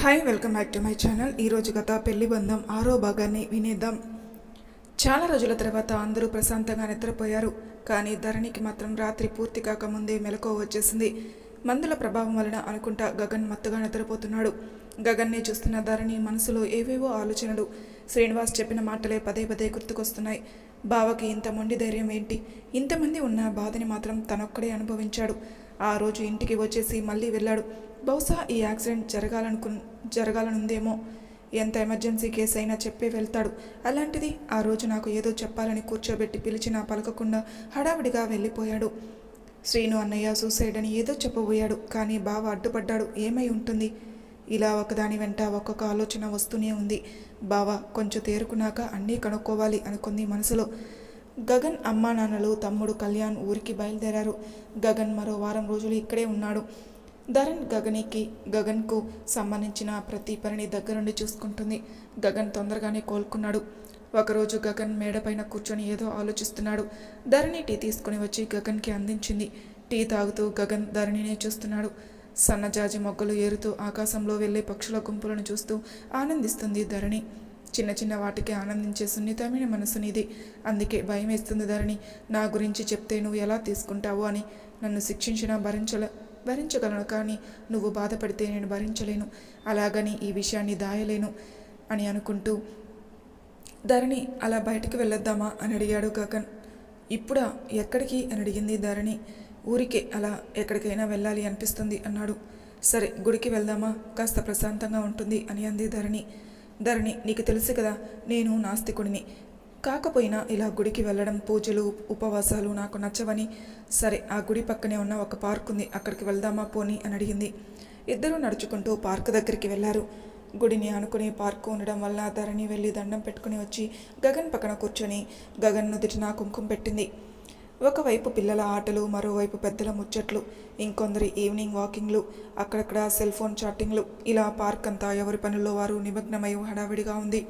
Hi welcome back to my channel ఈరోజు గత పెళ్ళి బంధం ఆరో భాగాన్ని వినేద్దాం. చాలా రోజుల తర్వాత అందరూ ప్రశాంతంగా నిద్రపోయారు. కానీ ధరణికి మాత్రం రాత్రి పూర్తి కాకముందే మెలకువ వచ్చేసింది. మందుల ప్రభావం వలన అనుకుంటా గగన్ మత్తుగా నిద్రపోతున్నాడు. గగన్ని చూస్తున్న ధరణి మనసులో ఏవేవో ఆలోచనలు. శ్రీనివాస్ చెప్పిన మాటలే పదే పదే గుర్తుకొస్తున్నాయి. బావకి ఇంత మొండి ధైర్యం ఏంటి? ఇంతమంది ఉన్న బాధని మాత్రం తనొక్కడే అనుభవించాడు. ఆ రోజు ఇంటికి వచ్చేసి మళ్ళీ వెళ్ళాడు. బహుశా ఈ యాక్సిడెంట్ జరగాలనుకు జరగాలనుందేమో. ఎంత ఎమర్జెన్సీ కేసు అయినా చెప్పే వెళ్తాడు. అలాంటిది ఆ రోజు నాకు ఏదో చెప్పాలని కూర్చోబెట్టి పిలిచినా పలకకుండా హడావిడిగా వెళ్ళిపోయాడు. శ్రీను అన్నయ్య సూసైడ్ అని ఏదో చెప్పబోయాడు. కానీ బావ అడ్డుపడ్డాడు. ఏమై ఉంటుంది? ఇలా ఒకదాని వెంట ఒక్కొక్క ఆలోచన వస్తూనే ఉంది. బావ కొంచెం తేరుకున్నాక అన్నీ కనుక్కోవాలి అనుకుంది మనసులో. గగన్ అమ్మా నాన్నలు తమ్ముడు కళ్యాణ్ ఊరికి బయలుదేరారు. గగన్ మరో వారం రోజులు ఇక్కడే ఉన్నాడు. ధరణ్ గగనికి గగన్కు సంబంధించిన ప్రతి పనిని దగ్గరుండి చూసుకుంటుంది. గగన్ తొందరగానే కోలుకున్నాడు. ఒకరోజు గగన్ మేడపైన కూర్చొని ఏదో ఆలోచిస్తున్నాడు. ధరణి టీ తీసుకుని వచ్చి గగన్కి అందించింది. టీ తాగుతూ గగన్ ధరణినే చూస్తున్నాడు. సన్నజాజి మొగ్గలు ఏరుతూ ఆకాశంలో వెళ్ళే పక్షుల గుంపులను చూస్తూ ఆనందిస్తుంది ధరణి. చిన్న చిన్న వాటికి ఆనందించే సున్నితమైన మనసునిది అందుకే భయం వేస్తుంది ధరణి. నా గురించి చెప్తే నువ్వు ఎలా తీసుకుంటావు అని నన్ను శిక్షించినా భరించల భరించగలను కానీ నువ్వు బాధపడితే నేను భరించలేను. అలాగని ఈ విషయాన్ని దాయలేను అని అనుకుంటూ ధరణి అలా బయటికి వెళ్ళొద్దామా? అని అడిగాడు గగన్. ఇప్పుడా? ఎక్కడికి? అని అడిగింది ధరణి. ఊరికే అలా ఎక్కడికైనా వెళ్ళాలి అనిపిస్తుంది అన్నాడు. సరే గుడికి వెళ్దామా? కాస్త ప్రశాంతంగా ఉంటుంది అని అంది ధరణి. ధరణి నీకు తెలుసు కదా నేను నాస్తికుడిని. కాకపోయినా ఇలా గుడికి వెళ్ళడం పూజలు ఉపవాసాలు నాకు నచ్చవని. సరే ఆ గుడి పక్కనే ఉన్న ఒక పార్క్ ఉంది అక్కడికి వెళ్దామా పోని అని అడిగింది. ఇద్దరూ నడుచుకుంటూ పార్క్ దగ్గరికి వెళ్ళారు. గుడిని అనుకుని పార్క్ ఉండడం వల్ల ధరణి వెళ్ళి దండం పెట్టుకుని వచ్చి గగన్ పక్కన కూర్చొని గగన్ నుదుటిన కుంకుమ పెట్టింది. ఒకవైపు పిల్లల ఆటలు మరోవైపు పెద్దల ముచ్చట్లు ఇంకొందరి ఈవినింగ్ వాకింగ్లు అక్కడక్కడ సెల్ ఫోన్ చాటింగ్లు ఇలా పార్క్ అంతా ఎవరి పనుల్లో వారు నిమగ్నమై హడావిడిగా ఉంది.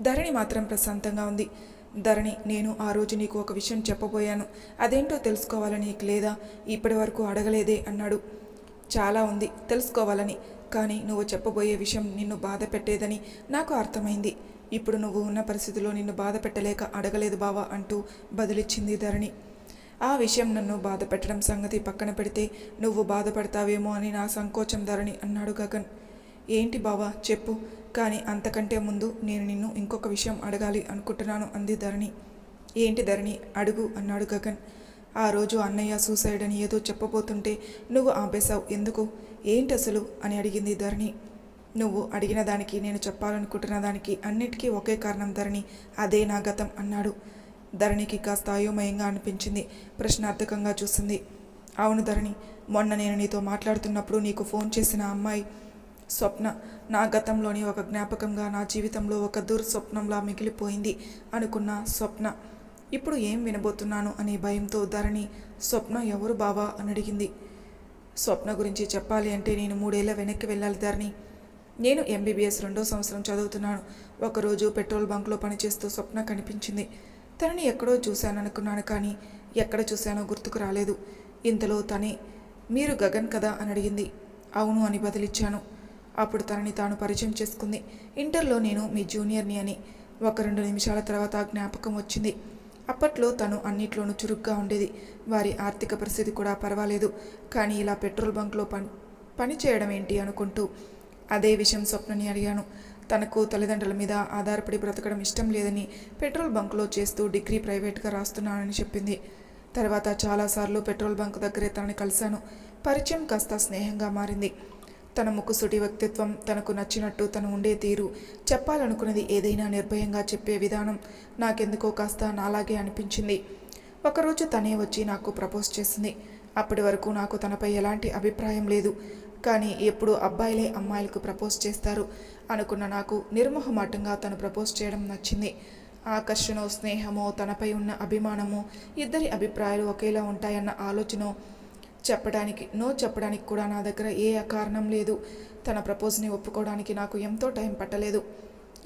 ధరణి మాత్రం ప్రశాంతంగా ఉంది. ధరణి నేను ఆ రోజు నీకు ఒక విషయం చెప్పబోయాను. అదేంటో తెలుసుకోవాలని లేదా? ఇప్పటి వరకు అడగలేదే అన్నాడు. చాలా ఉంది తెలుసుకోవాలని. కానీ నువ్వు చెప్పబోయే విషయం నిన్ను బాధ పెట్టేదని నాకు అర్థమైంది. ఇప్పుడు నువ్వు ఉన్న పరిస్థితిలో నిన్ను బాధ పెట్టలేక అడగలేదు బావా అంటూ బదులిచ్చింది ధరణి. ఆ విషయం నన్ను బాధ పెట్టడం సంగతి పక్కన పెడితే నువ్వు బాధపడతావేమో అని నా సంకోచం ధరణి అన్నాడు గగన్. ఏంటి బావా చెప్పు. కానీ అంతకంటే ముందు నేను నిన్ను ఇంకొక విషయం అడగాలి అనుకుంటున్నాను అంది ధరణి. ఏంటి ధరణి అడుగు అన్నాడు గగన్. ఆ రోజు అన్నయ్య సూసైడ్ అని ఏదో చెప్పబోతుంటే నువ్వు ఆపేశావు ఎందుకు? ఏంటి అసలు? అని అడిగింది ధరణి. నువ్వు అడిగిన దానికి నేను చెప్పాలనుకుంటున్న దానికి అన్నిటికీ ఒకే కారణం ధరణి అదే నా గతం అన్నాడు. ధరణికి కాస్త అయోమయంగా అనిపించింది. ప్రశ్నార్థకంగా చూసింది. అవును ధరణి మొన్న నేను నీతో మాట్లాడుతున్నప్పుడు నీకు ఫోన్ చేసిన అమ్మాయి స్వప్న. నా గతంలోని ఒక జ్ఞాపకంగా నా జీవితంలో ఒక దుర్స్వప్నంలా మిగిలిపోయింది అనుకున్న స్వప్న. ఇప్పుడు ఏం వినబోతున్నాను అనే భయంతో ధరణి స్వప్న ఎవరు బావా అని అడిగింది. స్వప్న గురించి చెప్పాలి అంటే నేను మూడేళ్ళ వెనక్కి వెళ్ళాలి ధరణి. నేను ఎంబీబీఎస్ రెండో సంవత్సరం చదువుతున్నాను. ఒకరోజు పెట్రోల్ బంక్లో పనిచేస్తూ స్వప్న కనిపించింది. తనని ఎక్కడో చూశాను అనుకున్నాను కానీ ఎక్కడ చూశానో గుర్తుకు రాలేదు. ఇంతలో తనే మీరు గగన్ కదా? అని అడిగింది. అవును అని బదిలిచ్చాను. అప్పుడు తనని తాను పరిచయం చేసుకుంది. ఇంటర్లో నేను మీ జూనియర్ని అని ఒక రెండు నిమిషాల తర్వాత జ్ఞాపకం వచ్చింది. అప్పట్లో తను అన్నిట్లోనూ చురుగ్గా ఉండేది. వారి ఆర్థిక పరిస్థితి కూడా పర్వాలేదు. కానీ ఇలా పెట్రోల్ బంక్లో పని పని చేయడం ఏంటి అనుకుంటూ అదే విషయం స్వప్నని అడిగాను. తనకు తల్లిదండ్రుల మీద ఆధారపడి బ్రతకడం ఇష్టం లేదని పెట్రోల్ బంక్లో చేస్తూ డిగ్రీ ప్రైవేట్గా రాస్తున్నానని చెప్పింది. తర్వాత చాలాసార్లు పెట్రోల్ బంక్ దగ్గరే తనని కలిశాను. పరిచయం కాస్త స్నేహంగా మారింది. తన ముక్కుసుటి వ్యక్తిత్వం తనకు నచ్చినట్టు తను ఉండే తీరు చెప్పాలనుకున్నది ఏదైనా నిర్భయంగా చెప్పే విధానం నాకెందుకో కాస్త నాలాగే అనిపించింది. ఒకరోజు తనే వచ్చి నాకు ప్రపోజ్ చేసింది. అప్పటి వరకు నాకు తనపై ఎలాంటి అభిప్రాయం లేదు. కానీ ఎప్పుడు అబ్బాయిలే అమ్మాయిలకు ప్రపోజ్ చేస్తారు అనుకున్న నాకు నిర్మోహమాటంగా తను ప్రపోజ్ చేయడం నచ్చింది. ఆకర్షణ స్నేహమో తనపై ఉన్న అభిమానమో ఇద్దరి అభిప్రాయాలు ఒకేలా ఉంటాయన్న ఆలోచన చెప్పడానికి నో చెప్పడానికి కూడా నా దగ్గర ఏ కారణం లేదు. తన ప్రపోజ్ని ఒప్పుకోవడానికి నాకు ఎంతో టైం పట్టలేదు.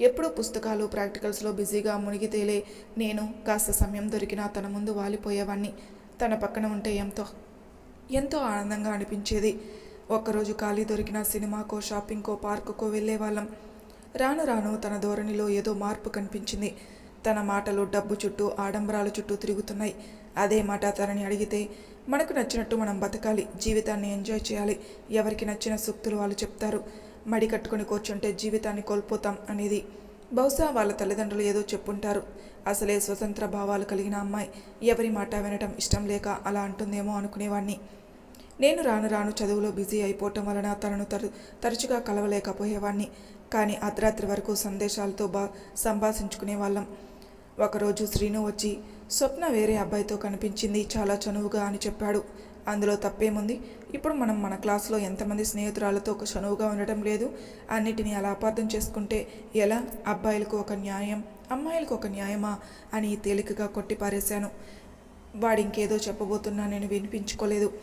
ఎప్పుడూ పుస్తకాలు ప్రాక్టికల్స్లో బిజీగా మునిగితేలే నేను కాస్త సమయం దొరికినా తన ముందు వాలిపోయేవాణ్ణి. తన పక్కన ఉంటే ఎంతో ఎంతో ఆనందంగా అనిపించేది. ఒక్కరోజు ఖాళీ దొరికిన సినిమాకో షాపింగ్కో పార్కుకో వెళ్ళేవాళ్ళం. రాను రాను తన ధోరణిలో ఏదో మార్పు కనిపించింది. తన మాటలు డబ్బు చుట్టూ ఆడంబరాల చుట్టూ తిరుగుతున్నాయి. అదే మాట తనని అడిగితే మనకు నచ్చినట్టు మనం బతకాలి జీవితాన్ని ఎంజాయ్ చేయాలి. ఎవరికి నచ్చిన సూక్తులు వాళ్ళు చెప్తారు. మడి కట్టుకొని కూర్చుంటే జీవితాన్ని కోల్పోతాం అనేది. బహుశా వాళ్ళ తల్లిదండ్రులు ఏదో చెప్పుంటారు. అసలే స్వతంత్ర భావాలు కలిగిన అమ్మాయి ఎవరి మాట వినటం ఇష్టం లేక అలా అంటుందేమో అనుకునేవాణ్ణి. నేను రాను రాను చదువులో బిజీ అయిపోవటం వలన తనను తరు తరచుగా కలవలేకపోయేవాణ్ణి. కానీ అర్ధరాత్రి వరకు సందేశాలతో బా సంభాషించుకునే వాళ్ళం. ఒకరోజు శ్రీను వచ్చి స్వప్న వేరే అబ్బాయితో కనిపించింది చాలా చనువుగా అని చెప్పాడు. అందులో తప్పేముంది? ఇప్పుడు మనం మన క్లాస్లో ఎంతమంది స్నేహితురాలతో ఒక చనువుగా ఉండటం లేదు. అన్నిటినీ అలా అపార్థం చేసుకుంటే ఎలా? అబ్బాయిలకు ఒక న్యాయం అమ్మాయిలకు ఒక న్యాయమా? అని తేలికగా కొట్టిపారేశాను. వాడు ఇంకేదో చెప్పబోతున్నా నేను వినిపించుకోలేదు.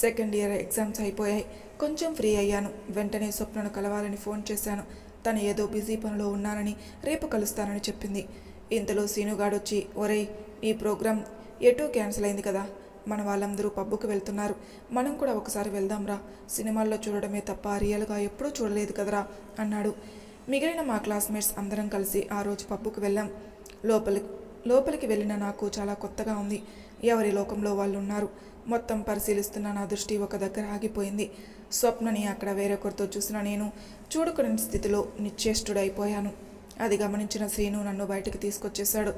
సెకండ్ ఇయర్ ఎగ్జామ్స్ అయిపోయాయి. కొంచెం ఫ్రీ అయ్యాను. వెంటనే స్వప్నను కలవాలని ఫోన్ చేశాను. తను ఏదో బిజీ పనిలో ఉన్నానని రేపు కలుస్తానని చెప్పింది. ఇంతలో సీనుగాడొచ్చి ఒరేయ్ ఈ ప్రోగ్రాం ఎటూ క్యాన్సిల్ అయింది కదా? మన వాళ్ళందరూ పబ్బుకు వెళ్తున్నారు. మనం కూడా ఒకసారి వెళ్దాంరా. సినిమాల్లో చూడడమే తప్ప రియల్గా ఎప్పుడూ చూడలేదు కదరా అన్నాడు. మిగిలిన మా క్లాస్మేట్స్ అందరం కలిసి ఆ రోజు పబ్బుకు వెళ్ళాం. లోపలి లోపలికి వెళ్ళిన నాకు చాలా కొత్తగా ఉంది. ఎవరి లోకంలో వాళ్ళు ఉన్నారు? మొత్తం పరిశీలిస్తున్న నా దృష్టి ఒక దగ్గర ఆగిపోయింది. స్వప్నని అక్కడ వేరొకరితో చూసిన నేను చూడుకుని స్థితిలో నిశ్చేష్టుడైపోయాను. అది గమనించిన శ్రీను నన్ను బయటకు తీసుకొచ్చేశాడు.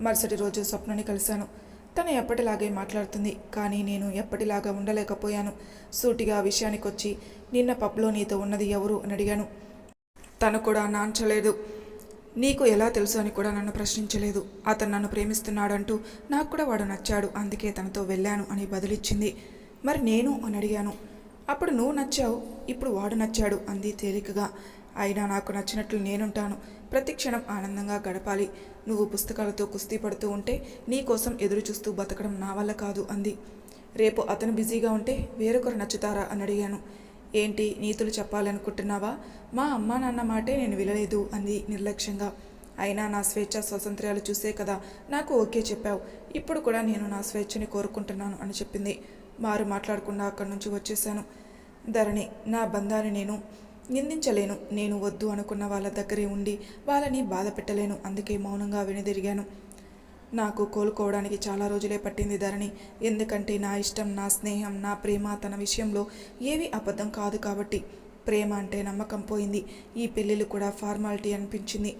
మరుసటి రోజు స్వప్నని కలిశాను. తను ఎప్పటిలాగే మాట్లాడుతుంది. కానీ నేను ఎప్పటిలాగా ఉండలేకపోయాను. సూటిగా ఆ విషయానికి వచ్చి నిన్న పబ్లో నీతో ఉన్నది ఎవరు? అని అడిగాను. తను కూడా నాంచలేదు. నీకు ఎలా తెలుసు అని కూడా నన్ను ప్రశ్నించలేదు. అతను నన్ను ప్రేమిస్తున్నాడంటూ నాకు కూడా వాడు నచ్చాడు. అందుకే తనతో వెళ్ళాను అని బదులిచ్చింది. మరి నేను? అని అడిగాను. అప్పుడు నువ్వు నచ్చావు. ఇప్పుడు వాడు నచ్చాడు అంది తేలికగా. అయినా నాకు నచ్చినట్లు నేనుంటాను. ప్రతి క్షణం ఆనందంగా గడపాలి. నువ్వు పుస్తకాలతో కుస్తీ పడుతూ ఉంటే నీకోసం ఎదురు చూస్తూ బతకడం నా వల్ల కాదు అంది. రేపు అతను బిజీగా ఉంటే వేరొకరు నచ్చుతారా అని అడిగాను. ఏంటి నీతులు చెప్పాలనుకుంటున్నావా? మా అమ్మా నాన్న మాటే నేను వినలేదు అంది నిర్లక్ష్యంగా. అయినా నా స్వేచ్ఛ స్వాతంత్ర్యాలు చూసే కదా నాకు ఓకే చెప్పావు. ఇప్పుడు కూడా నేను నా స్వేచ్ఛని కోరుకుంటున్నాను అని చెప్పింది. వారు మాట్లాడకుండా అక్కడి నుంచి వచ్చేసాను ధరణి నా బంధాన్ని నేను నిందించలేను. నేను వద్దు అనుకున్న వాళ్ళ దగ్గరే ఉండి వాళ్ళని బాధ పెట్టలేను. అందుకే మౌనంగా వెనుదిరిగాను. నాకు కోలుకోవడానికి చాలా రోజులే పట్టింది ధరణి. ఎందుకంటే నా ఇష్టం నా స్నేహం నా ప్రేమ తన విషయంలో ఏవి అబద్ధం కాదు కాబట్టి ప్రేమ అంటే నమ్మకం పోయింది. ఈ పెళ్ళిళ్ళు కూడా ఫార్మాలిటీ అనిపించింది.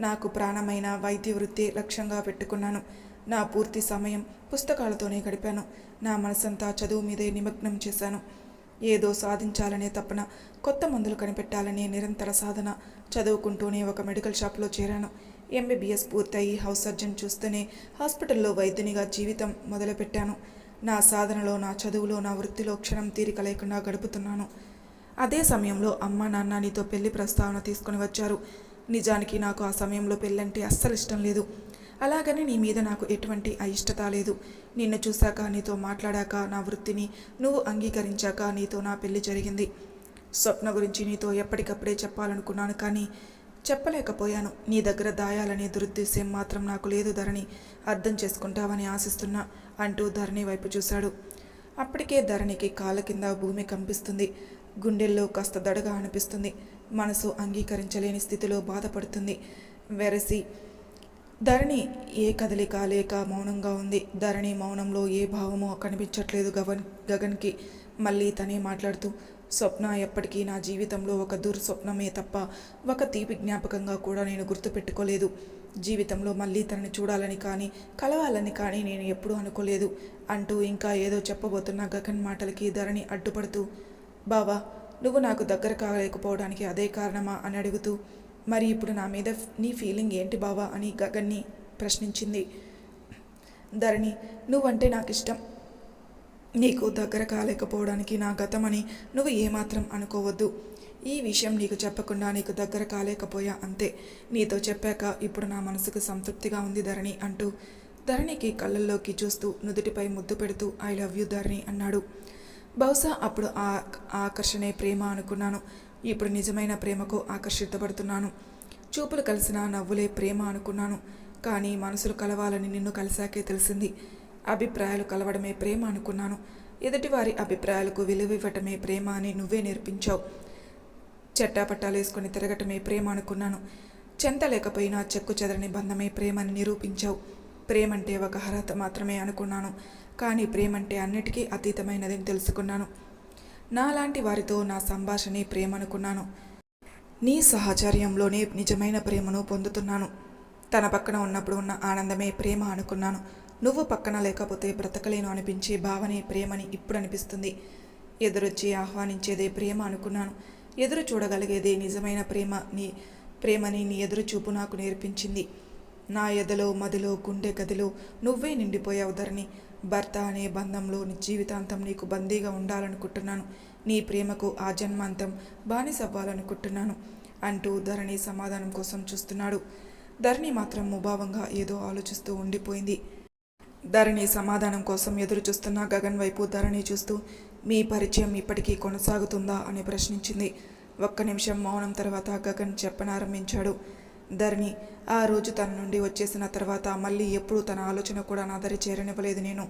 నాకు ప్రాణమైన వైద్య వృత్తి లక్ష్యంగా పెట్టుకున్నాను. నా పూర్తి సమయం పుస్తకాలతోనే గడిపాను. నా మనసంతా చదువు మీదే నిమగ్నం చేశాను. ఏదో సాధించాలనే తపన కొత్త మందులు కనిపెట్టాలనే నిరంతర సాధన చదువుకుంటూనే ఒక మెడికల్ షాప్లో చేరాను. ఎంబీబీఎస్ పూర్తయి హౌస్ సర్జన్ చూస్తూనే హాస్పిటల్లో వైద్యునిగా జీవితం మొదలుపెట్టాను. నా సాధనలో నా చదువులో నా వృత్తిలో క్షణం తీరిక లేకుండా గడుపుతున్నాను. అదే సమయంలో అమ్మ నాన్న నీతో పెళ్ళి ప్రస్తావన తీసుకుని వచ్చారు. నిజానికి నాకు ఆ సమయంలో పెళ్ళంటే అస్సలు ఇష్టం లేదు. అలాగని నీ మీద నాకు ఎటువంటి అయిష్టత లేదు. నిన్ను చూశాక నీతో మాట్లాడాక నా వృత్తిని నువ్వు అంగీకరించాక నీతో నా పెళ్ళి జరిగింది. స్వప్న గురించి నీతో ఎప్పటికప్పుడే చెప్పాలనుకున్నాను కానీ చెప్పలేకపోయాను. నీ దగ్గర దాయాలనే దురుద్దేశం మాత్రం నాకు లేదు ధరణి. అర్థం చేసుకుంటావని ఆశిస్తున్నా అంటూ ధరణి వైపు చూశాడు. అప్పటికే ధరణికి కాళ్ళ కింద భూమి కంపిస్తుంది. గుండెల్లో కాస్త దడగా అనిపిస్తుంది. మనసు అంగీకరించలేని స్థితిలో బాధపడుతుంది. వెరసి ధరణి ఏ కదలిక లేక మౌనంగా ఉంది. ధరణి మౌనంలో ఏ భావమో కనిపించట్లేదు గగన్ గగన్కి. మళ్ళీ తనే మాట్లాడుతూ స్వప్న ఎప్పటికీ నా జీవితంలో ఒక దుర్స్వప్నమే తప్ప ఒక తీపి జ్ఞాపకంగా కూడా నేను గుర్తుపెట్టుకోలేదు. జీవితంలో మళ్ళీ తనని చూడాలని కానీ కలవాలని కానీ నేను ఎప్పుడూ అనుకోలేదు. అంటూ ఇంకా ఏదో చెప్పబోతున్న గగన్ మాటలకి ధరణి అడ్డుపడుతూ బావా నువ్వు నాకు దగ్గర కాలేకపోవడానికి అదే కారణమా? అని అడుగుతూ మరి ఇప్పుడు నా మీద నీ ఫీలింగ్ ఏంటి బావా అని గగన్ని ప్రశ్నించింది. ధరణి నువ్వంటే నాకు ఇష్టం నీకు దగ్గర కాలేకపోవడానికి నా గతమని నువ్వు ఏమాత్రం అనుకోవద్దు. ఈ విషయం నీకు చెప్పకుండా నీకు దగ్గర కాలేకపోయా అంతే. నీతో చెప్పాక ఇప్పుడు నా మనసుకు సంతృప్తిగా ఉంది ధరణి అంటూ ధరణికి కళ్ళల్లోకి చూస్తూ నుదుటిపై ముద్దు పెడుతూ ఐ లవ్ యూ ధరణి అన్నాడు. బహుశా అప్పుడు ఆ ఆకర్షణే ప్రేమ అనుకున్నాను. ఇప్పుడు నిజమైన ప్రేమకు ఆకర్షితపడుతున్నాను. చూపులు కలిసిన నవ్వులే ప్రేమ అనుకున్నాను. కానీ మనసులు కలవాలని నిన్ను కలిశాకే తెలిసింది. అభిప్రాయాలు కలవడమే ప్రేమ అనుకున్నాను. ఎదుటివారి అభిప్రాయాలకు విలువ ఇవ్వటమే ప్రేమ అని నువ్వే నేర్పించావు. చెట్టాపట్టాలేసుకొని తిరగటమే ప్రేమ అనుకున్నాను. చెంత లేకపోయినా చెక్కు చెదరని బంధమే ప్రేమని నిరూపించావు. ప్రేమంటే ఒక అర్హత మాత్రమే అనుకున్నాను. కానీ ప్రేమంటే అన్నిటికీ అతీతమైనదని తెలుసుకున్నాను. నాలాంటి వారితో నా సంభాషణే ప్రేమ అనుకున్నాను నీ సహచర్యంలోనే నిజమైన ప్రేమను పొందుతున్నాను. తన పక్కన ఉన్నప్పుడు ఉన్న ఆనందమే ప్రేమ అనుకున్నాను. నువ్వు పక్కన లేకపోతే బ్రతకలేను అనిపించే భావనే ప్రేమని ఇప్పుడు అనిపిస్తుంది. ఎదురొచ్చి ఆహ్వానించేదే ప్రేమ అనుకున్నాను. ఎదురు చూడగలిగేదే నిజమైన ప్రేమ నీ ప్రేమని నీ ఎదురు చూపు నాకు నేర్పించింది. నా ఎదలో మదిలో గుండె గదిలో నువ్వే నిండిపోయావు ధరణి. భర్త అనే బంధంలో నీ జీవితాంతం నీకు బందీగా ఉండాలనుకుంటున్నాను. నీ ప్రేమకు ఆ జన్మాంతం బానిసవ్వాలనుకుంటున్నాను అంటూ ధరణి సమాధానం కోసం చూస్తున్నాడు. ధరణి మాత్రం ముభావంగా ఏదో ఆలోచిస్తూ ఉండిపోయింది. ధరణి సమాధానం కోసం ఎదురు చూస్తున్న గగన్ వైపు ధరణి చూస్తూ మీ పరిచయం ఇప్పటికీ కొనసాగుతుందా? అని ప్రశ్నించింది. ఒక్క నిమిషం మౌనం తర్వాత గగన్ చెప్పనారంభించాడు. ధరణి ఆ రోజు తన నుండి వచ్చేసిన తర్వాత మళ్ళీ ఎప్పుడూ తన ఆలోచన కూడా నా దరి చేరనివ్వలేదు నేను.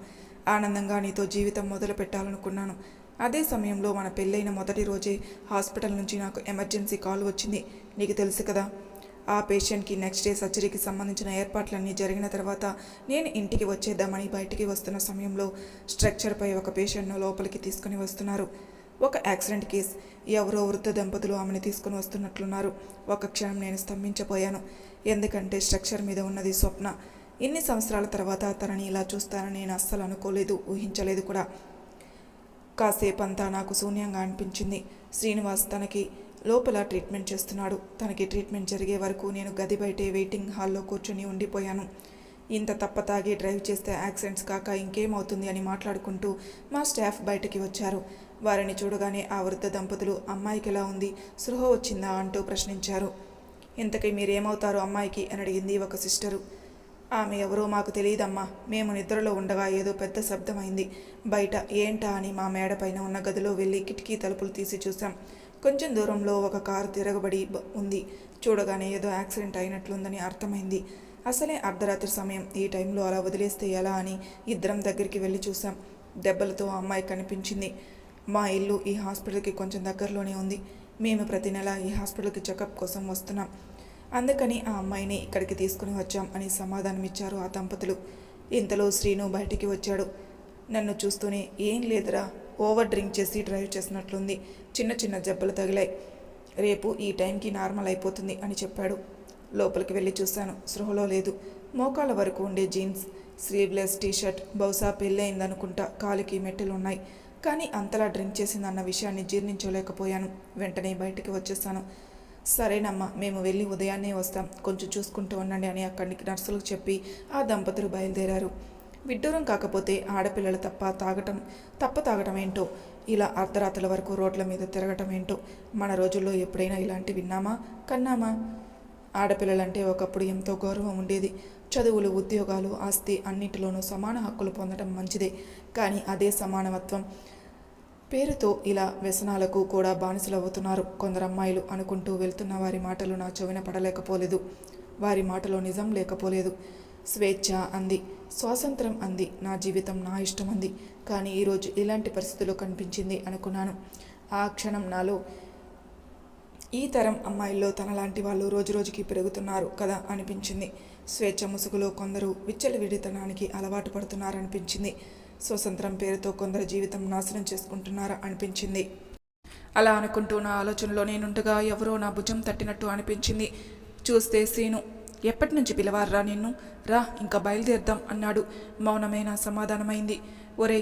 ఆనందంగా నీతో జీవితం మొదలు పెట్టాలనుకున్నాను. అదే సమయంలో మన పెళ్ళైన మొదటి రోజే హాస్పిటల్ నుంచి నాకు ఎమర్జెన్సీ కాల్ వచ్చింది. నీకు తెలుసు కదా ఆ పేషెంట్కి నెక్స్ట్ డే సర్జరీకి సంబంధించిన ఏర్పాట్లన్నీ జరిగిన తర్వాత నేను ఇంటికి వచ్చేద్దామని బయటికి వస్తున్న సమయంలో స్ట్రక్చర్పై ఒక పేషెంట్ను లోపలికి తీసుకుని వస్తున్నారు. ఒక యాక్సిడెంట్ కేస్. ఎవరో వృద్ధ దంపతులు ఆమెను తీసుకుని వస్తున్నట్లున్నారు. ఒక క్షణం నేను స్తంభించపోయాను. ఎందుకంటే స్ట్రక్చర్ మీద ఉన్నది స్వప్న. ఇన్ని సంవత్సరాల తర్వాత తనని ఇలా చూస్తానని నేను అస్సలు అనుకోలేదు ఊహించలేదు కూడా. కాసేపు అంతా నాకు శూన్యంగా అనిపించింది. శ్రీనివాస్ తనకి లోపల ట్రీట్మెంట్ చేస్తున్నాడు. తనకి ట్రీట్మెంట్ జరిగే వరకు నేను గది బయటే వెయిటింగ్ హాల్లో కూర్చొని ఉండిపోయాను. ఇంత తప్ప తాగి డ్రైవ్ చేస్తే యాక్సిడెంట్స్ కాక ఇంకేమవుతుంది అని మాట్లాడుకుంటూ మా స్టాఫ్ బయటికి వచ్చారు. వారిని చూడగానే ఆ వృద్ధ దంపతులు అమ్మాయికి ఎలా ఉంది? సృహ వచ్చిందా? అంటూ ప్రశ్నించారు. ఇంతకీ మీరేమవుతారు అమ్మాయికి? అని అడిగింది ఒక సిస్టరు. ఆమె ఎవరో మాకు తెలియదమ్మా. మేము నిద్రలో ఉండగా ఏదో పెద్ద శబ్దమైంది. బయట ఏంటా అని మా మేడపైన ఉన్న గదిలో వెళ్ళి కిటికీ తలుపులు తీసి చూసాం కొంచెం దూరంలో ఒక కారు తిరగబడి ఉంది. చూడగానే ఏదో యాక్సిడెంట్ అయినట్లుందని అర్థమైంది. అసలే అర్ధరాత్రి సమయం. ఈ టైంలో అలా వదిలేస్తే ఎలా అని ఇద్దరం దగ్గరికి వెళ్ళి చూసాం దెబ్బలతో ఆ అమ్మాయి కనిపించింది. మా ఇల్లు ఈ హాస్పిటల్కి కొంచెం దగ్గరలోనే ఉంది. మేము ప్రతి నెల ఈ హాస్పిటల్కి చెకప్ కోసం వస్తున్నాం. అందుకని ఆ అమ్మాయిని ఇక్కడికి తీసుకుని వచ్చాం అని సమాధానం ఇచ్చారు ఆ దంపతులు. ఇంతలో శ్రీను బయటికి వచ్చాడు. నన్ను చూస్తూనే ఏం లేదురా ఓవర్ డ్రింక్ చేసి డ్రైవ్ చేసినట్లుంది చిన్న చిన్న జబ్బలు తగిలాయి. రేపు ఈ టైంకి నార్మల్ అయిపోతుంది అని చెప్పాడు. లోపలికి వెళ్ళి చూశాను. సృహలో లేదు. మోకాల వరకు ఉండే జీన్స్ స్లీవ్లెస్ టీషర్ట్ బహుశా పెళ్ళయిందనుకుంటా కాలికి మెట్టెలు ఉన్నాయి కానీ అంతలా డ్రింక్ చేసిందన్న విషయాన్ని జీర్ణించలేకపోయాను. వెంటనే బయటికి వచ్చేసాను సరేనమ్మా మేము వెళ్ళి ఉదయాన్నే వస్తాం. కొంచెం చూసుకుంటూ ఉండండి అని అక్కడికి నర్సులకు చెప్పి ఆ దంపతులు బయలుదేరారు. విడ్డూరం కాకపోతే ఆడపిల్లలు తప్ప తాగటం తప్ప తాగటం ఏంటో ఇలా అర్ధరాత్రుల వరకు రోడ్ల మీద తిరగటం ఏంటో మన రోజుల్లో ఎప్పుడైనా ఇలాంటి విన్నామా? కన్నామా? ఆడపిల్లలంటే ఒకప్పుడు ఎంతో గౌరవం ఉండేది. చదువులు ఉద్యోగాలు ఆస్తి అన్నిటిలోనూ సమాన హక్కులు పొందడం మంచిదే. కానీ అదే సమానత్వం పేరుతో ఇలా వ్యసనాలకు కూడా బానిసలవుతున్నారు. కొందరు అమ్మాయిలు అనుకుంటూ వెళ్తున్న వారి మాటలు నా చెవిన పడలేకపోలేదు. వారి మాటలో నిజం లేకపోలేదు. స్వేచ్ఛ అంది స్వాతంత్రం అంది నా జీవితం నా ఇష్టం అంది. కానీ ఈరోజు ఇలాంటి పరిస్థితులు కనిపించింది అనుకున్నాను. ఆ క్షణం నాలో ఈ తరం అమ్మాయిల్లో తనలాంటి వాళ్ళు రోజురోజుకి పెరుగుతున్నారు కదా అనిపించింది. స్వేచ్ఛ ముసుగులో కొందరు విచ్చలవిడితనానికి అలవాటు పడుతున్నారనిపించింది. స్వతంత్రం పేరుతో కొందరు జీవితం నాశనం చేసుకుంటున్నారా అనిపించింది. అలా అనుకుంటూ నా ఆలోచనలో నేనుండగా ఎవరో నా భుజం తట్టినట్టు అనిపించింది. చూస్తే సీను ఎప్పటి నుంచి పిలవారా నిన్ను? రా ఇంకా బయలుదేరదాం అన్నాడు. మౌనమైన సమాధానమైంది. ఒరే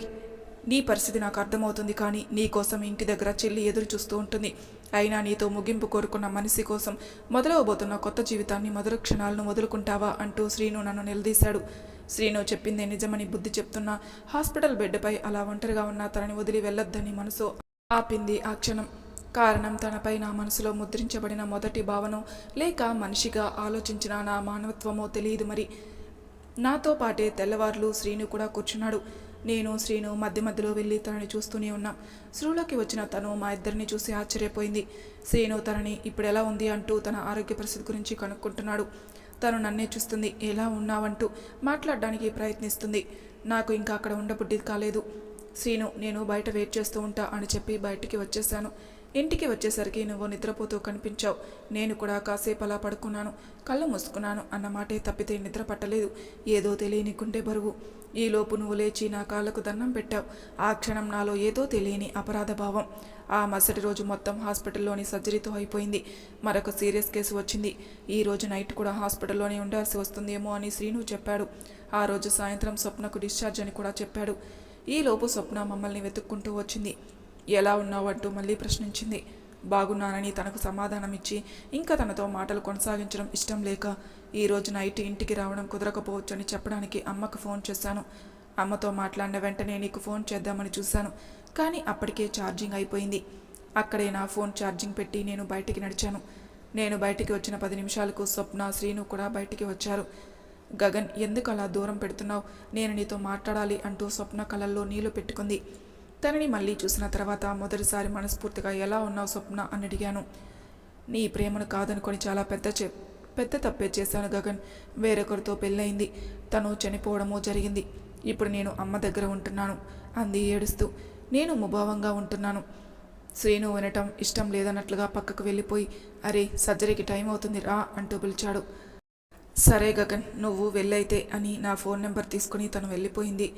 నీ పరిస్థితి నాకు అర్థమవుతుంది కానీ నీ కోసం ఇంటి దగ్గర చెల్లి ఎదురు చూస్తూ ఉంటుంది. అయినా నీతో ముగింపు కోరుకున్న మనిషి కోసం మొదలవబోతున్న కొత్త జీవితాన్ని మొదలు క్షణాలను వదులుకుంటావా? అంటూ శ్రీను నన్ను నిలదీశాడు. శ్రీను చెప్పిందే నిజమని బుద్ధి చెప్తున్నా హాస్పిటల్ బెడ్పై అలా ఒంటరిగా ఉన్న తనని వదిలి వెళ్ళొద్దని మనసు ఆపింది ఆ క్షణం. కారణం తనపై నా మనసులో ముద్రించబడిన మొదటి భావన లేక మనిషిగా ఆలోచించిన నా మానవత్వమో తెలియదు మరి. నాతో పాటే తెల్లవార్లు శ్రీను కూడా కూర్చున్నాడు. నేను శ్రీను మధ్య మధ్యలో వెళ్ళి తనని చూస్తూనే ఉన్నా. శ్రీలోకి వచ్చిన తను మా ఇద్దరిని చూసి ఆశ్చర్యపోయింది. శ్రీను తనని ఇప్పుడెలా ఉంది అంటూ తన ఆరోగ్య పరిస్థితి గురించి కనుక్కుంటున్నాడు. తను నన్నే చూస్తుంది. ఎలా ఉన్నావంటూ మాట్లాడడానికి ప్రయత్నిస్తుంది. నాకు ఇంకా అక్కడ ఉండబుద్ధి కాలేదు. శ్రీను నేను బయట వెయిట్ చేస్తూ ఉంటా అని చెప్పి బయటికి వచ్చేసాను ఇంటికి వచ్చేసరికి నువ్వు నిద్రపోతూ కనిపించావు. నేను కూడా కాసేపు అలా పడుకున్నాను. కళ్ళు మూసుకున్నాను. అన్నమాటే తప్పితే నిద్ర పట్టలేదు. ఏదో తెలియని గుండె బరువు. ఈలోపు నువ్వు లేచి నా కాళ్ళకు దండం పెట్టావు. ఆ క్షణం నాలో ఏదో తెలియని అపరాధ భావం. ఆ మరుసటి రోజు మొత్తం హాస్పిటల్లోని సర్జరీతో అయిపోయింది. మరొక సీరియస్ కేసు వచ్చింది. ఈ రోజు నైట్ కూడా హాస్పిటల్లోనే ఉండాల్సి వస్తుందేమో అని శ్రీను చెప్పాడు. ఆ రోజు సాయంత్రం స్వప్నకు డిశ్చార్జ్ అని కూడా చెప్పాడు. ఈలోపు స్వప్న మమ్మల్ని వెతుక్కుంటూ వచ్చింది. ఎలా ఉన్నావు అంటూ మళ్ళీ ప్రశ్నించింది. బాగున్నానని తనకు సమాధానం ఇచ్చి ఇంకా తనతో మాటలు కొనసాగించడం ఇష్టం లేక ఈరోజు నైట్ ఇంటికి రావడం కుదరకపోవచ్చని చెప్పడానికి అమ్మకు ఫోన్ చేశాను. అమ్మతో మాట్లాడిన వెంటనే నీకు ఫోన్ చేద్దామని చూశాను కానీ అప్పటికే ఛార్జింగ్ అయిపోయింది. అక్కడే నా ఫోన్ ఛార్జింగ్ పెట్టి నేను బయటికి నడిచాను. నేను బయటికి వచ్చిన పది నిమిషాలకు స్వప్న శ్రీను కూడా బయటికి వచ్చారు. గగన్ ఎందుకు అలా దూరం పెడుతున్నావు? నేను నీతో మాట్లాడాలి అంటూ స్వప్న కళల్లో నీళ్ళు పెట్టుకుంది. తనని మళ్ళీ చూసిన తర్వాత మొదటిసారి మనస్ఫూర్తిగా ఎలా ఉన్నావు స్వప్న అని అడిగాను. నీ ప్రేమను కాదనుకొని చాలా పెద్ద చే పెద్ద తప్పే చేశాను గగన్. వేరొకరితో పెళ్ళయింది. తను చనిపోవడమో జరిగింది. ఇప్పుడు నేను అమ్మ దగ్గర ఉంటున్నాను అంది ఏడుస్తూ. నేను ముభావంగా ఉంటున్నాను. శ్రీను వినటం ఇష్టం లేదన్నట్లుగా పక్కకు వెళ్ళిపోయి అరే సర్జరీకి టైం అవుతుంది రా అంటూ పిలిచాడు. సరే గగన్ నువ్వు వెళ్ళైతే అని నా ఫోన్ నెంబర్ తీసుకుని తను వెళ్ళిపోయింది.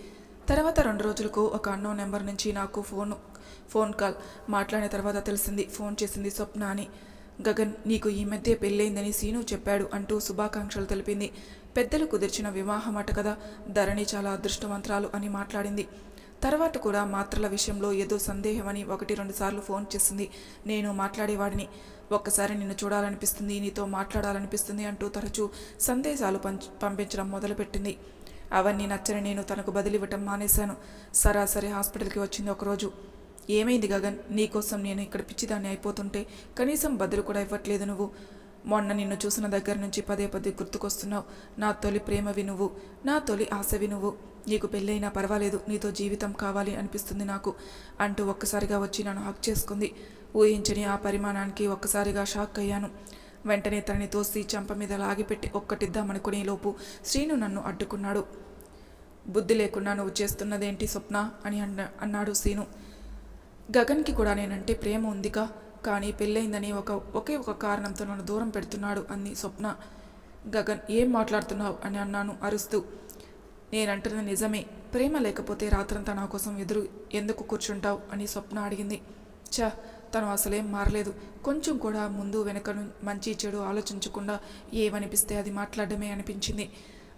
తర్వాత రెండు రోజులకు ఒక అన్నో నెంబర్ నుంచి నాకు ఫోన్ ఫోన్ కాల్ మాట్లాడిన తర్వాత తెలిసింది ఫోన్ చేసింది స్వప్న అని గగన్ నీకు ఈ మధ్య పెళ్ళైందని సీను చెప్పాడు అంటూ శుభాకాంక్షలు తెలిపింది. పెద్దలు కుదిర్చిన వివాహం అట కదా ధరణి చాలా అదృష్టవంతరాలు అని మాట్లాడింది. తర్వాత కూడా మాత్రల విషయంలో ఏదో సందేహమని ఒకటి రెండు సార్లు ఫోన్ చేసింది. నేను మాట్లాడేవాడిని. ఒక్కసారి నిన్ను చూడాలనిపిస్తుంది నీతో మాట్లాడాలనిపిస్తుంది అంటూ తరచూ సందేశాలు పంపించడం మొదలుపెట్టింది. అవన్నీ నచ్చని నేను తనకు బదిలివ్వటం మానేశాను. సరాసరి హాస్పిటల్కి వచ్చింది ఒకరోజు. ఏమైంది గగన్? నీకోసం నేను ఇక్కడ పిచ్చిదాన్ని అయిపోతుంటే కనీసం బదులు కూడా ఇవ్వట్లేదు నువ్వు. మొన్న నిన్ను చూసిన దగ్గర నుంచి పదే పదే గుర్తుకొస్తున్నావు. నా తొలి ప్రేమవి నువ్వు నా తొలి ఆశవి నువ్వు నీకు పెళ్ళైనా పర్వాలేదు. నీతో జీవితం కావాలి అనిపిస్తుంది నాకు. అంటూ ఒక్కసారిగా వచ్చి నన్ను హక్ చేసుకుంది. ఊహించని ఆ పరిమాణానికి ఒక్కసారిగా షాక్ అయ్యాను. వెంటనే తనని తోసి చంప మీద లాగిపెట్టి ఒక్కటిద్దామనుకునే లోపు శ్రీను నన్ను అడ్డుకున్నాడు. బుద్ధి లేకుండా నువ్వు చేస్తున్నదేంటి స్వప్న? అని అన్న అన్నాడు శ్రీను. గగన్కి కూడా నేనంటే ప్రేమ ఉందిగా కానీ పెళ్ళైందని ఒక ఒకే ఒక కారణంతో నన్ను దూరం పెడుతున్నాడు అంది స్వప్న. గగన్ ఏం మాట్లాడుతున్నావు? అని అన్నాను అరుస్తూ. నేనంటున్నది నిజమే. ప్రేమ లేకపోతే రాత్రంతా నా కోసం ఎదురు ఎందుకు కూర్చుంటావు? అని స్వప్న అడిగింది. చ తను అసలేం మారలేదు. కొంచెం కూడా ముందు వెనక మంచి చెడు ఆలోచించకుండా ఏమనిపిస్తే అది మాట్లాడమే అనిపించింది.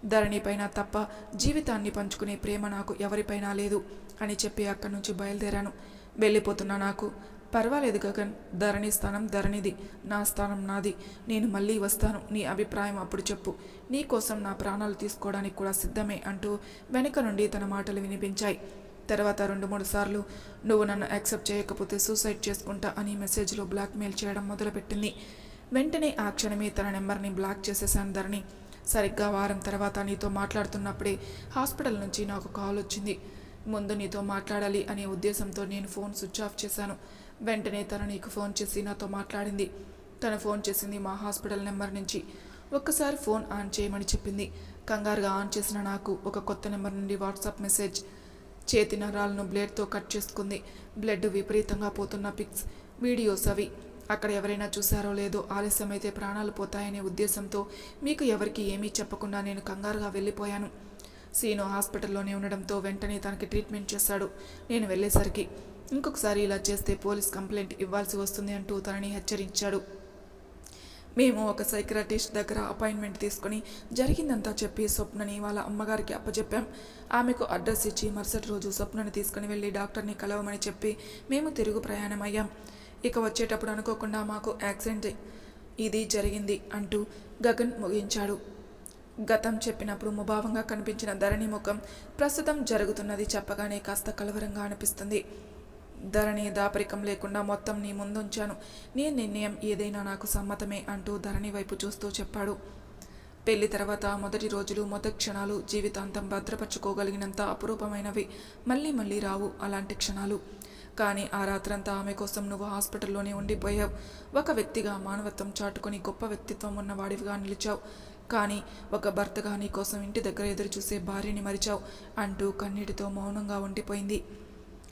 ధరణి పైన తప్ప జీవితాన్ని పంచుకునే ప్రేమ నాకు ఎవరిపైనా లేదు అని చెప్పి అక్కడి నుంచి బయలుదేరాను. వెళ్ళిపోతున్నా నాకు. పర్వాలేదు గగన్. ధరణి స్థానం ధరణిది. నా స్థానం నాది. నేను మళ్ళీ వస్తాను. నీ అభిప్రాయం అప్పుడు చెప్పు. నీ కోసం నా ప్రాణాలు తీసుకోవడానికి కూడా సిద్ధమే అంటూ వెనుక నుండి తన మాటలు వినిపించాయి. తర్వాత రెండు మూడు సార్లు నువ్వు నన్ను యాక్సెప్ట్ చేయకపోతే సూసైడ్ చేసుకుంటా అని మెసేజ్లో బ్లాక్మెయిల్ చేయడం మొదలుపెట్టింది. వెంటనే ఆ క్షణమే తన నెంబర్ని బ్లాక్ చేసేసాను ధరణి. సరిగ్గా వారం తర్వాత నీతో మాట్లాడుతున్నప్పుడే హాస్పిటల్ నుంచి నాకు కాల్ వచ్చింది. ముందు నీతో మాట్లాడాలి అనే ఉద్దేశంతో నేను ఫోన్ స్విచ్ ఆఫ్ చేశాను. వెంటనే తను నీకు ఫోన్ చేసి నాతో మాట్లాడింది. తను ఫోన్ చేసింది మా హాస్పిటల్ నెంబర్ నుంచి. ఒక్కసారి ఫోన్ ఆన్ చేయమని చెప్పింది. కంగారుగా ఆన్ చేసిన నాకు ఒక కొత్త నెంబర్ నుండి వాట్సాప్ మెసేజ్. చేతి నరాలను బ్లేడ్తో కట్ చేసుకుంది. బ్లడ్ విపరీతంగా పోతున్న పిక్స్ వీడియోస్ అవి అక్కడ ఎవరైనా చూసారో లేదో ఆలస్యమైతే ప్రాణాలు పోతాయనే ఉద్దేశంతో మీకు ఎవరికి ఏమీ చెప్పకుండా నేను కంగారుగా వెళ్ళిపోయాను. సీను హాస్పిటల్లోనే ఉండడంతో వెంటనే తనకి ట్రీట్మెంట్ చేశాడు. నేను వెళ్ళేసరికి ఇంకొకసారి ఇలా చేస్తే పోలీస్ కంప్లైంట్ ఇవ్వాల్సి వస్తుంది అంటూ తనని హెచ్చరించాడు. మేము ఒక సైక్రటిస్ట్ దగ్గర అపాయింట్మెంట్ తీసుకుని జరిగిందంతా చెప్పి స్వప్నని వాళ్ళ అమ్మగారికి అప్పచెప్పాం ఆమెకు అడ్రస్ ఇచ్చి మరుసటి రోజు స్వప్నని తీసుకుని వెళ్ళి డాక్టర్ని కలవమని చెప్పి మేము తిరుగు ప్రయాణం అయ్యాం. ఇక వచ్చేటప్పుడు అనుకోకుండా మాకు యాక్సిడెంట్ ఇది జరిగింది అంటూ గగన్ ముగించాడు. గతం చెప్పినప్పుడు ముభావంగా కనిపించిన ధరణి ముఖం ప్రస్తుతం జరుగుతున్నది చెప్పగానే కాస్త కలవరంగా అనిపిస్తుంది. ధరణి దాపరికం లేకుండా మొత్తం నీ ముందుంచాను. నీ నిర్ణయం ఏదైనా నాకు సమ్మతమే అంటూ ధరణి వైపు చూస్తూ చెప్పాడు. పెళ్ళి తర్వాత మొదటి రోజులు మొదటి క్షణాలు జీవితాంతం భద్రపరచుకోగలిగినంత అపురూపమైనవి. మళ్ళీ మళ్ళీ రావు అలాంటి క్షణాలు. కానీ ఆ రాత్రంతా ఆమె కోసం నువ్వు హాస్పిటల్లోనే ఉండిపోయావు. ఒక వ్యక్తిగా మానవత్వం చాటుకొని గొప్ప వ్యక్తిత్వం ఉన్నవాడివిగా నిలిచావు. కానీ ఒక భర్తగా నీ కోసం ఇంటి దగ్గర ఎదురు చూసే భార్యని మరిచావు అంటూ కన్నీటితో మౌనంగా ఉండిపోయింది.